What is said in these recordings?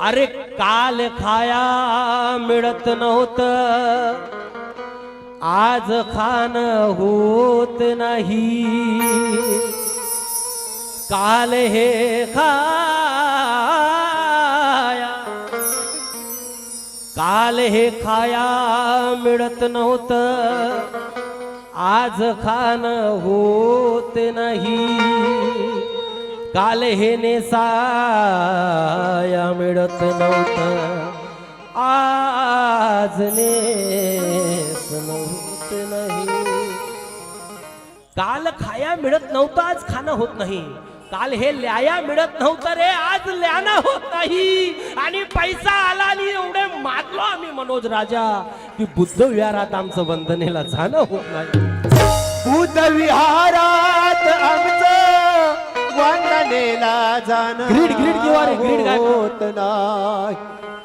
अरे काल खाया मिळत नव्हतं. आज खान होत नाही. काल हे खाया काल हे खाया मिळत नव्हतं. आज खान होत नाही. काल हे नेसाया मिळत नव्हतं. आज नेस नव्हत नाही. काल खाया मिळत नव्हतं आज खाणं होत नाही. काल हे ल्याया मिळत नव्हतं रे आज ल्याना होत नाही. आणि पैसा आला आणि एवढे मागलो आम्ही मनोज राजा की बुद्ध विहारात आमचं वंदनेला जाणं होत नाही. बुद्ध विहारात आमचं वंदनेला ग्रीड, ग्रीड किंवा रे, ग्रीड काय? होत नाही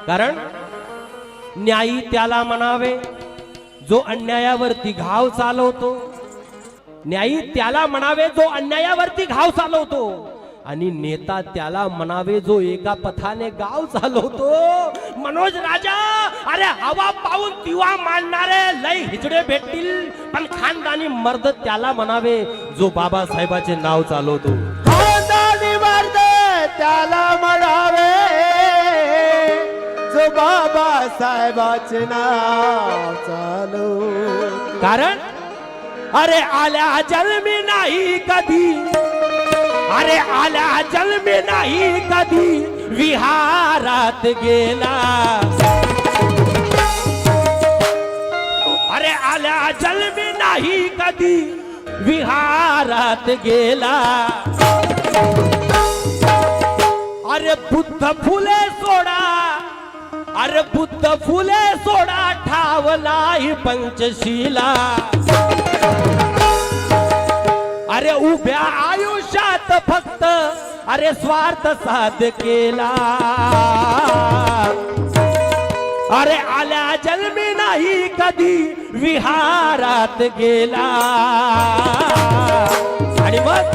कारण न्यायी त्याला म्हणावे जो अन्यायावरती घाव चालवतो न्यायी त्याला म्हणावे जो अन्यायावरती घाव चालवतो आणि नेता त्याला म्हणावे जो एका पथाने गाव चालवतो मनोज राजा अरे हवा पाहून दिवा मांडणारे लय हिजडे भेटतील. पण खानदानी मर्द त्याला म्हणावे जो बाबासाहेबाचे नाव चालवतो. खानदानी मर्द त्याला म्हणावे जो बाबा साहेबाचे नाव चालू कारण? अरे आल्या जन्मी नाही कधी. अरे आल्या में नाही कधी विहारात गेला. अरे आल्या में नाही कधी विहारात गेला. अरे बुद्ध फुले सोडा अरे बुद्ध फुले सोडा ठावलाही पंचशीला. अरे उभ्या फक्त अरे स्वार्थ साध केला. अरे आल्या जन्मी नाही कधी विहारात गेला. आणि मग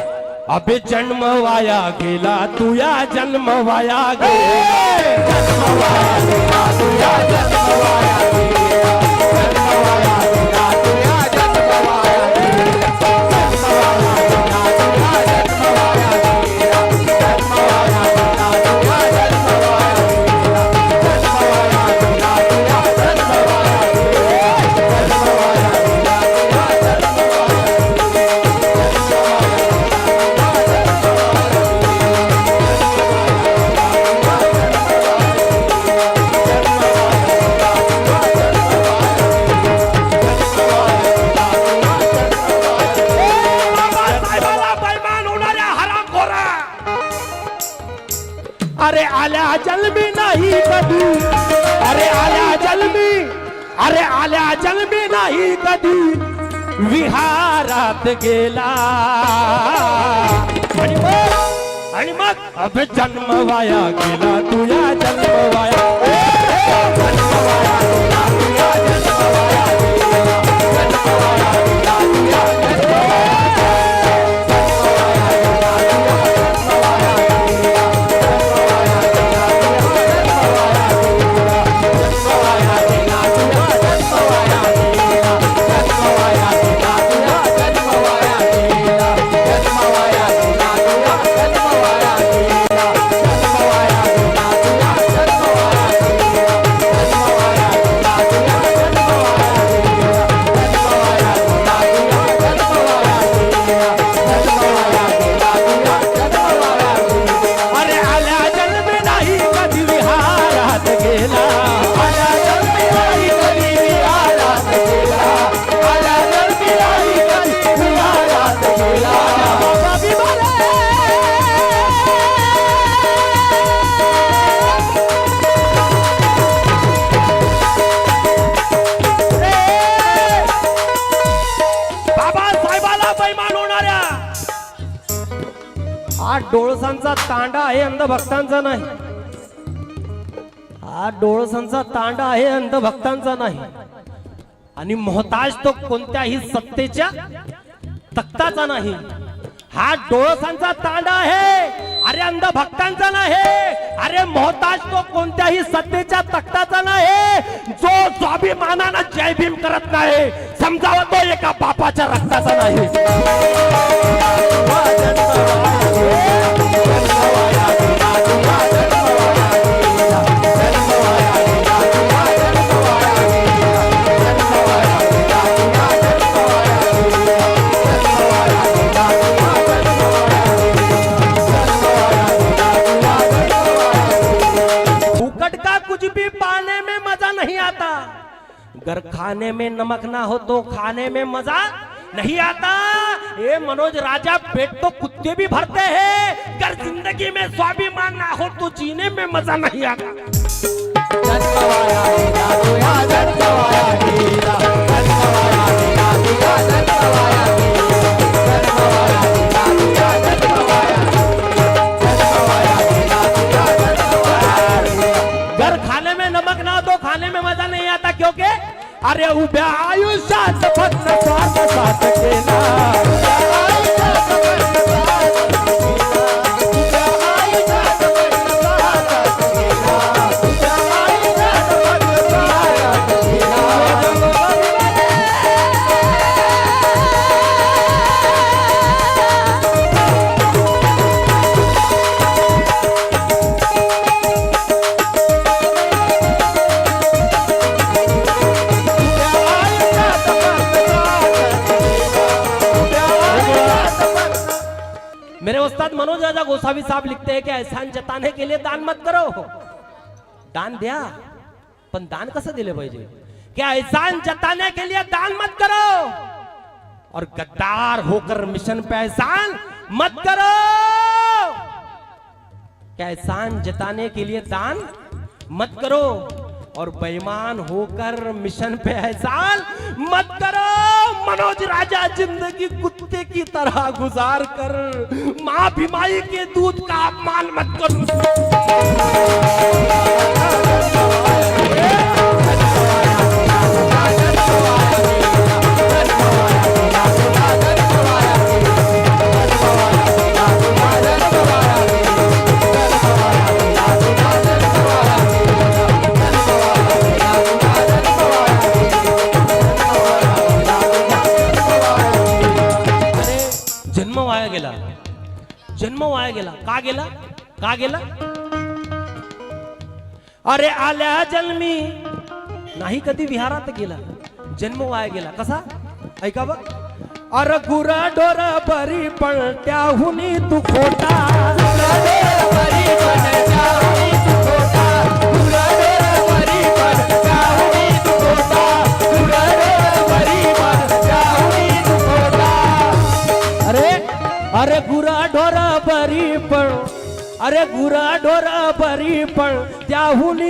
अभि जन्म वाया गेला तुया जन्म वाया गेला. बाबासाहेबाला अरे आल्या जन्मी नाही कधी अरे आल्या जन्मी अरे आल्या जन्मी नाही कधी विहारात गेला। आणि मग आणि मग अबे जन्म वाया। गेला तुझ्या जन्म वाया। तांडा आहे नाही. हा डोळसांचा तांडा आहे अंधभक्तांचा नाही. आणि मोहताज तो कोणत्याही सत्तेच्या तख्ताचा नाही. हा डोळसांचा तांडा आहे. अरे अंधभक्तांचा नाही. अरे मोहताज तो कोणत्याही सत्तेच्या तख्ताचा नाही. जो स्वाभिमानानं जय भीम करत नाही. समजावा तो एका बापाच्या रक्ताचा नाही. अगर खाने में नमक ना हो तो खाने में मज़ा नहीं आता। ये मनोज, राजा पेट तो कुत्ते भी भरते हैं। अगर ज़िंदगी में स्वाभिमान ना हो तो जीने में मज़ा नहीं आता। अरे उभ्या आयुष्यात फक्त स्वार्थ केला. मनोज गोसावी साहब लिखते हैं कि एहसान जताने के लिए दान मत करो। दान दिया? पण दान कसं दिले पाहिजे? क्या एहसान जताने के लिए दान मत करो। और गद्दार होकर मिशन पे एहसान मत करो। क्या एहसान जताने के लिए दान मत करो। और बेईमान होकर मिशन पे एहसान मत करो। मनोज राजा ज़िंदगी कुत्ते की तरह गुजार कर, माँ भिमाई के दूध का अपमान मत करो। का गेला? अरे आल्या जन्मी. नाही कधी विहारात गेला. जन्म वाया गेला. कसा? ऐका बघ. अरे गुरा डोर बरी पळत्याहुनी तू खोटा. રે ગુરા ઢોરા ભરી પણ ત્યાં હું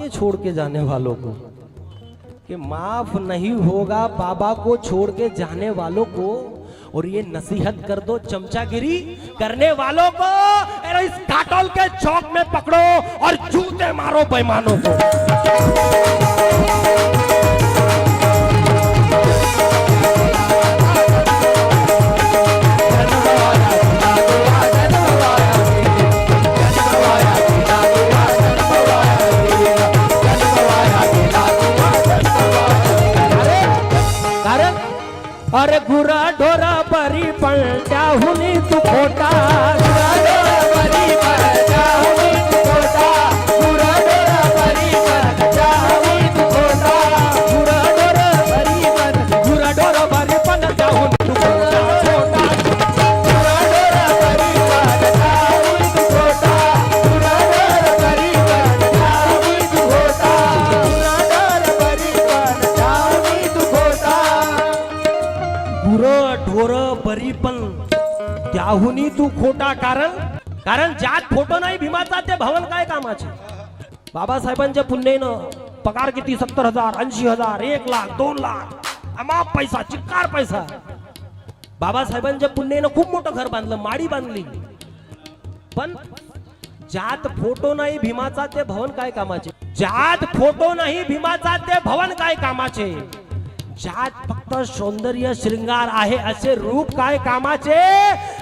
के छोड़ के जाने वालों को, कि माफ़ नहीं होगा बाबा को, छोड़ के जाने वालों को, और ये नसीहत कर दो चमचागिरी करने वालों को। अरे इस काटोल के चौक में पकड़ो और जूते मारो बेमानों को। तू खोटा कारण? कारण ज्यात फोटो नाही भीमाचा ते भवन काय कामाचे? बाबासाहेबांच्या पुण्यानं पगार किती? सत्तर हजार ऐंशी हजार एक लाख दोन लाख. अमाप पैसा चिक्कार पैसा. बाबासाहेबांच्या पुण्यानं खूप मोठं घर बांधलं माडी बांधली. पण ज्यात फोटो नाही भीमाचा ते भवन काय कामाचे? ज्यात फोटो नाही भीमाचा ते भवन काय कामाचे? ज्यात फक्त सौंदर्य शृंगार आहे असे रूप काय कामाचे?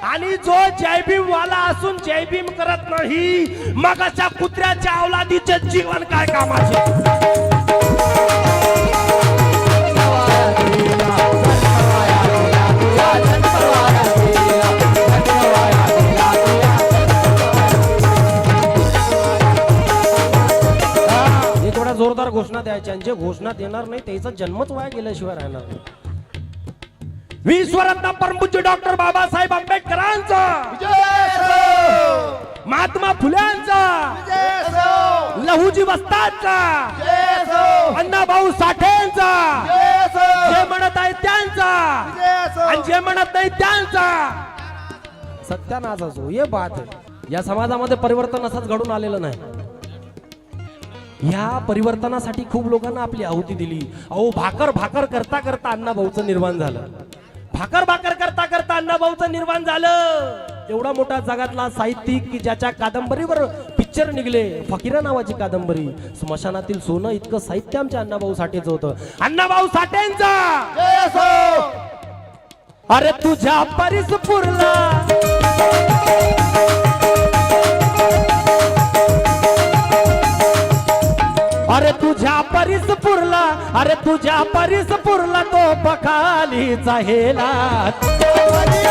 आणि जो जयभीम वाला असून जयभीम करत नाही मग अशा कुत्र्याच्या अवलादीचे जीवन काय कामाचे? घोषणा द्यायच्या आणि जे घोषणा देणार नाही त्याचा जन्मच वाया गेल्याशिवाय राहणार नाही. विश्वरत्न परमपूज्य डॉक्टर बाबासाहेब आंबेडकरांचा. महात्मा फुल्यांचा. लहुजी वस्तादचा. अण्णाभाऊ साठेंचा. जे म्हणत आहे त्यांचा. आणि जे म्हणत नाही त्यांचा. सत्यानाश असो हे बात आहे. या समाजामध्ये परिवर्तन असंच घडून आलेलं नाही. ह्या परिवर्तनासाठी खूप लोकांना आपली आहुती दिली. अहो भाकर भाकर करता करता अण्णाभाऊचं निर्माण झालं. भाकर भाकर करता करता अण्णाभाऊचं निर्माण झालं. एवढा मोठा जगातला साहित्यिक की ज्याच्या कादंबरीवर पिक्चर निघले. फकीरा नावाची कादंबरी. स्मशानातील सोनं इतकं साहित्य आमच्या अण्णाभाऊ साठेचं होतं. अण्णाभाऊ साठेंचा! अरे तुझ्या परिस अरे तुझ्या परीस पुरला अरे तुझ्या परीस पुरला तो पखालीचा हेला. माझ्या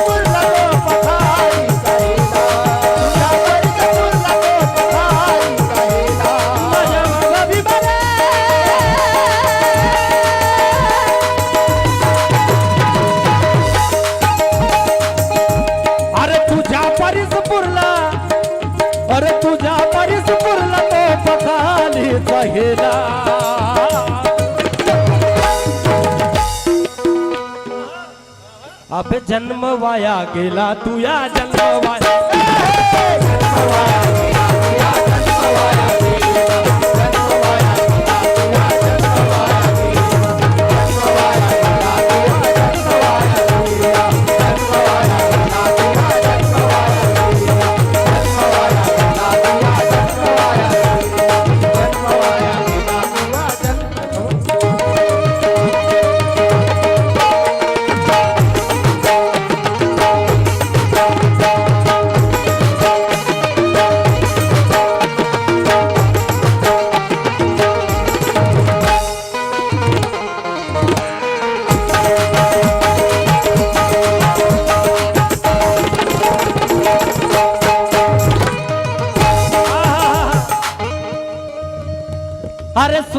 अबे जन्म वाया गेला तुया जन्म वाया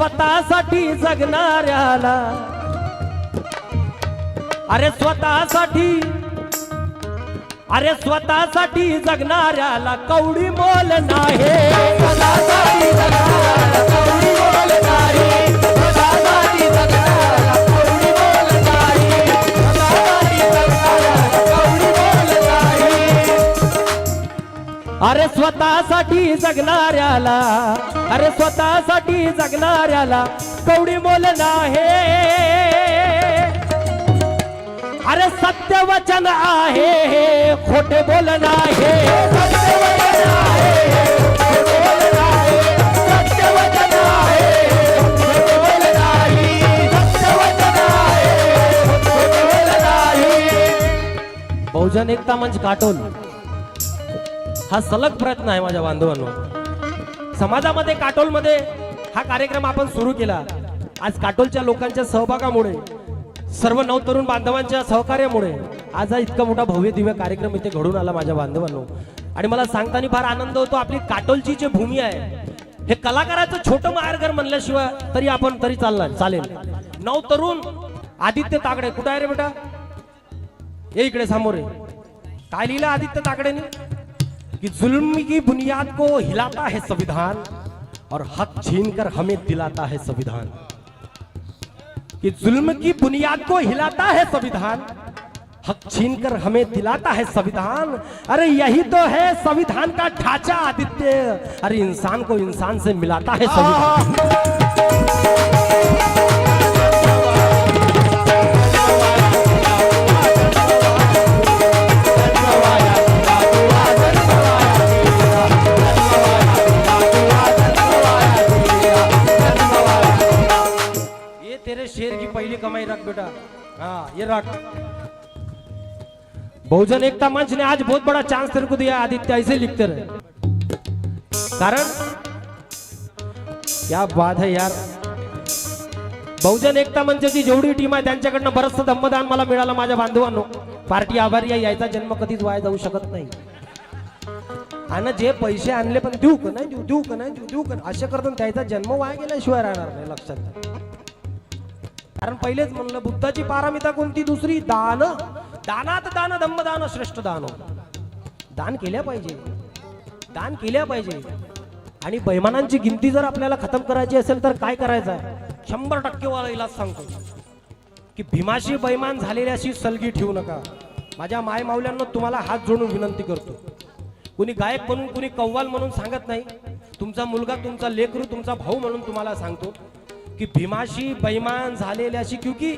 स्वतःसाठी जगणाऱ्याला. अरे स्वतःसाठी अरे स्वतःसाठी जगणाऱ्याला कवडी मोल नाही. स्वतःसाठी अरे स्वतःसाठी जगणाऱ्याला अरे स्वतःसाठी जगणाऱ्याला कवडी मोल नाही अरे सत्य वचन आहे खोटे बोल आहे खोटे बोल नाही. बहुजन एकता मंच काटोल हा सलग प्रयत्न आहे माझ्या बांधवांनो. समाजामध्ये काटोलमध्ये हा कार्यक्रम आपण सुरू केला. आज काटोलच्या लोकांच्या सहभागामुळे सर्व नवतरुण बांधवांच्या सहकार्यामुळे आज हा इतका मोठा भव्य दिव्य कार्यक्रम इथे घडून आला माझ्या बांधवांनो. आणि मला सांगताना फार आनंद होतो आपली काटोलची जी भूमी आहे हे कलाकाराचं छोटं माहेरघर म्हणल्याशिवाय तरी आपण तरी चालणार चालेल. नवतरुण आदित्य तागडे. कुठं आहे रे बेटा? हे इकडे समोर आहे काय लिहिलं आदित्य ताकडेने कि जुल्म की बुनियाद को हिलाता है संविधान और हक छीन कर हमें दिलाता है संविधान। कि जुल्म की बुनियाद को हिलाता है संविधान हक छीन कर हमें दिलाता है संविधान। अरे यही तो है संविधान का ढांचा, आदित्य। अरे इंसान को इंसान से मिलाता है संविधान। रख बेटा। हाँ ये बहुजन एकता मंच ने आज बहुत बड़ा चांस तेरे को दिया आदित्य ऐसे लिखते रहे। कारण? क्या बात है यार। बहुजन एकता मंचची जेवढी टीम आहे त्यांच्याकडनं बरचसं धम्मदान मला मिळालं माझ्या बांधवांनो. पार्टी आभारी आहे यायचा जन्म कधीच वाया जाऊ शकत नाही. आणि जे पैसे आणले पण देऊ का नाही देऊ देऊ का नाही देऊ देऊ का नाही? असे करताना त्याचा जन्म वाया गेल्याशिवाय राहणार नाही लक्षात कारण पहिलेच म्हणलं बुद्धाची पारमिता कोणती? दुसरी दान. दानात दान दम्मदान श्रेष्ठ दान. दान केल्या पाहिजे. दान केल्या पाहिजे. आणि बैमानांची गिनती जर आपल्याला खतम करायची असेल तर काय करायचं आहे? शंभर टक्के वाला इलाज सांगतो. की भीमाशी बैमान झालेल्याशी सलगी ठेवू नका. माझ्या माय तुम्हाला हात जोडून विनंती करतो. कुणी गायक म्हणून कुणी कव्वाल म्हणून सांगत नाही. तुमचा मुलगा तुमचा लेकरू तुमचा भाऊ म्हणून तुम्हाला सांगतो. की भीमाशी बैमान झालेल्याशी क्योंकि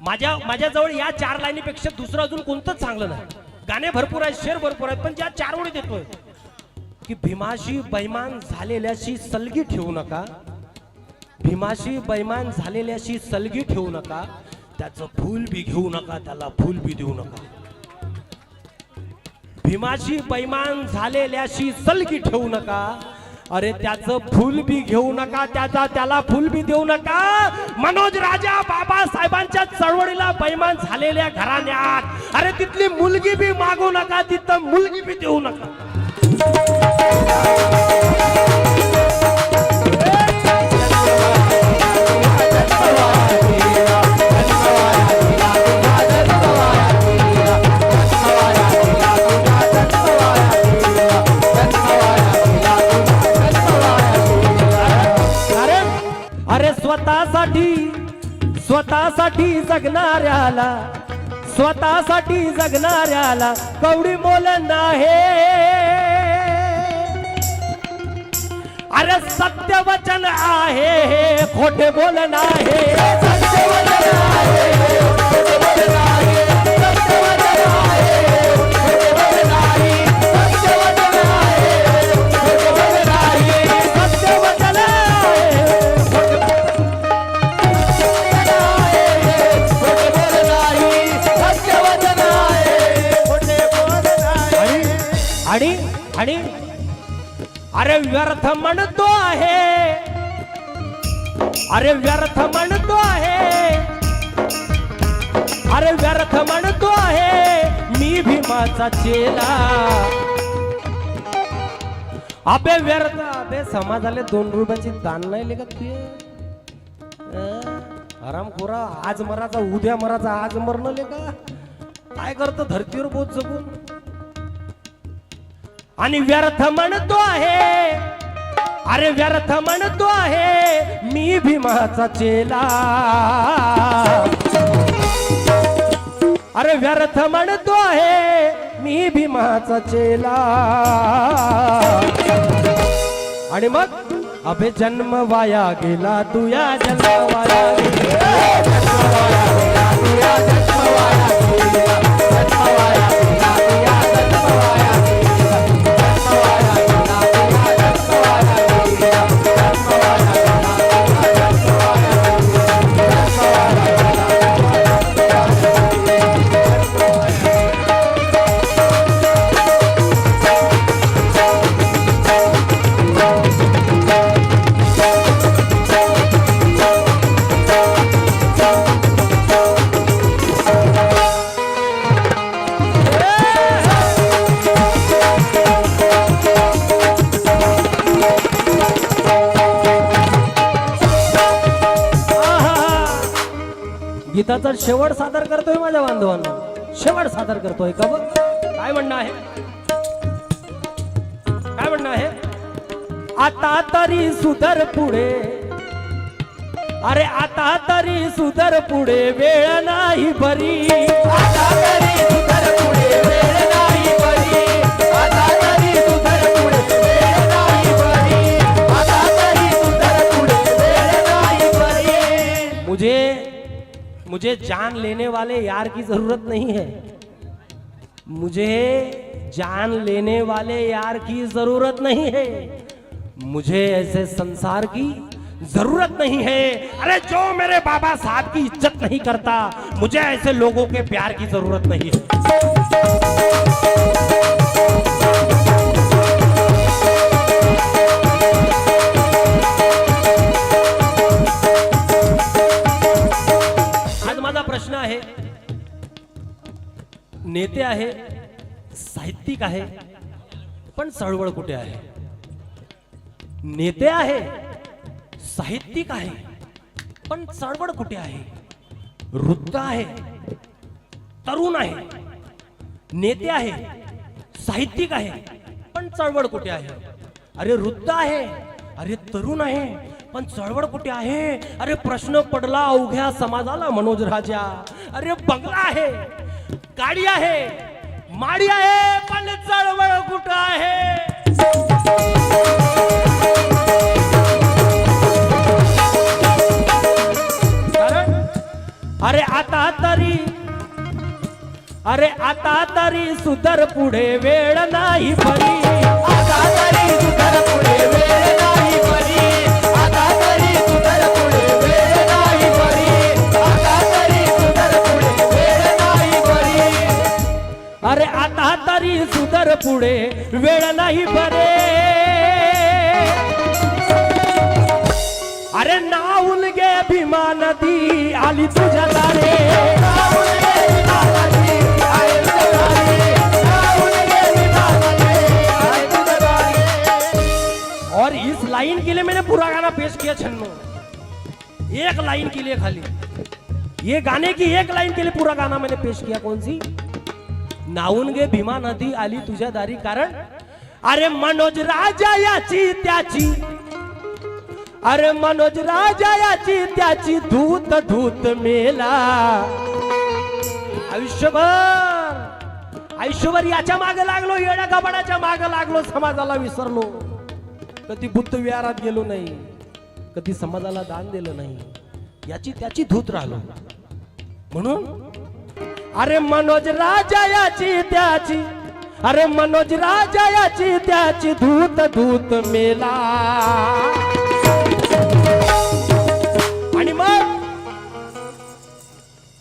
माझ्या माझ्याजवळ या चार लाईनीपेक्षा दुसरं अजून कोणतंच चांगलं नाही. गाणे भरपूर आहेत शेर भरपूर आहेत पण ज्या चार ओळी देतोय. की भीमाशी बैमान झालेल्याशी सलगी ठेवू नका. भीमाशी बैमान झालेल्याशी सलगी ठेवू नका. त्याचं फूल बी घेऊ नका त्याला फूल बी देऊ नका. भीमाशी बैमान झालेल्याशी सलगी ठेवू नका. अरे त्याचं फूल बी घेऊ नका त्याचा त्याला फुल बी देऊ नका. मनोज राजा बाबासाहेबांच्या चळवळीला बैमान झालेल्या घराण्यात. अरे तिथली मुलगी बी मागू नका तिथं मुलगी बी देऊ नका. जगणाऱ्याला स्वतःसाठी जगणाऱ्याला कवडी मोल नाही अरे सत्य वचन आहे हे खोटे बोल नाही आणि आणि अरे व्यर्थ म्हणतो आहे. अरे व्यर्थ म्हणतो आहे. अरे व्यर्थ म्हणतो आहे. मी भीमाचा चेला. अबे व्यर्थ अबे समाजाले दोन रुपयाची दान नाही लिखत तू आराम खोरा आज मराचा उद्या मराचा आज मरण लेका काय करतो धरतीवर बोध जगून आणि व्यर्थ म्हणतो आहे. अरे व्यर्थ म्हणतो आहे मी भीमाचा चेला. अरे व्यर्थ म्हणतो आहे मी भीमाचा चेला. आणि मग अभे जन्म वाया गेला तू या जन्म वाया गेला. गीताचा शेवट सादर करतोय माझ्या बांधवांना. शेवट सादर करतोय का बघ? काय म्हणणं आहे? काय म्हणणं आहे? आता तरी सुधर पुढे. अरे आता तरी सुधर पुढे वेळ नाही बरी आता तरी सुधर पुढे वेळ मुझे जान लेने वाले यार की ज़रूरत नहीं है। मुझे जान लेने वाले यार की ज़रूरत नहीं है। मुझे ऐसे संसार की ज़रूरत नहीं है। अरे जो मेरे बाबा साहब की इज़्ज़त नहीं करता, मुझे ऐसे लोगों के प्यार की ज़रूरत नहीं है। नेते आहे साहित्यिक आहे पण चळवळ कुठे आहे? नेते आहे साहित्यिक आहे पण चळवळ कुठे आहे? वृद्ध आहे तरुण आहे नेते आहे साहित्यिक आहे पण चळवळ कुठे आहे? अरे वृद्ध आहे अरे तरुण आहे पण चळवळ कुठे आहे? अरे प्रश्न पडला अवघ्या समाजाला मनोज राजा. अरे बंगला आहे गाडी आहे माडी आहे पण चळवळ कुठं आहे? अरे आता तरी अरे आता तरी सुधर पुढे वेळ नाही फरी आता तरी सुधर पुढे वेळ नाही अरे आता तरी सुधर पुढे, वेळ नाही बरे अरे नाऊन गे भीमा नदी आली आहे तुझ्याकडे. और इस लाइन के लिए मैंने पूरा गाना पेश किया छन्नो। एक लाइन के लिए खाली। ये गाने की एक लाइन के लिए पूरा गाना मैंने पेश किया, कौन सी? नाऊन गे भीमा नदी आली तुझ्या दारी कारण? अरे मनोज राजा याची त्याची. अरे मनोज राजा याची त्याची धूत धूत मेला. आयुष्यभर आयुष्यभर याच्या मागे लागलो येड्या कबाडाच्या मागे लागलो समाजाला विसरलो. कधी बुद्ध विहारात गेलो नाही कधी समाजाला दान दिलं नाही याची त्याची धूत राहिलो. म्हणून अरे मनोज राजा याची त्याची अरे मनोज राजा याची त्याची धूत धूत मेला. आणि मग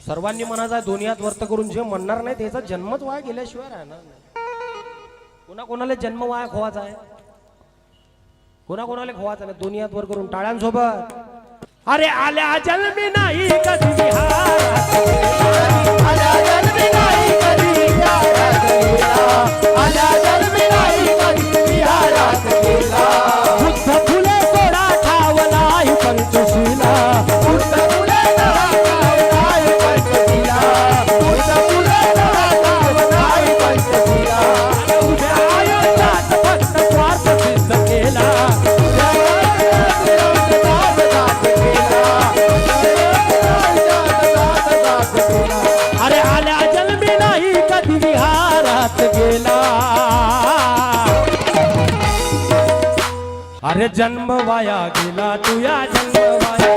सर्वांनी मनाचा दुनियात वर्त करून जे म्हणणार नाही त्याचा जन्मच वाया गेल्याशिवाय राहणार नाही. कोणा कोणाला जन्म वाया खोवाचा आहे? कोणा कोणाला खोवाचा नाही? दुनियात वर करून टाळ्यांसोबत. अरे आल्या जन्मी नाही कधी विहारात. आल्या जन्मी नाही कधी विहारात गेला. आल्या जन्मी नाही कधी अरे जन्म वाया गेला तुया जन्म वाया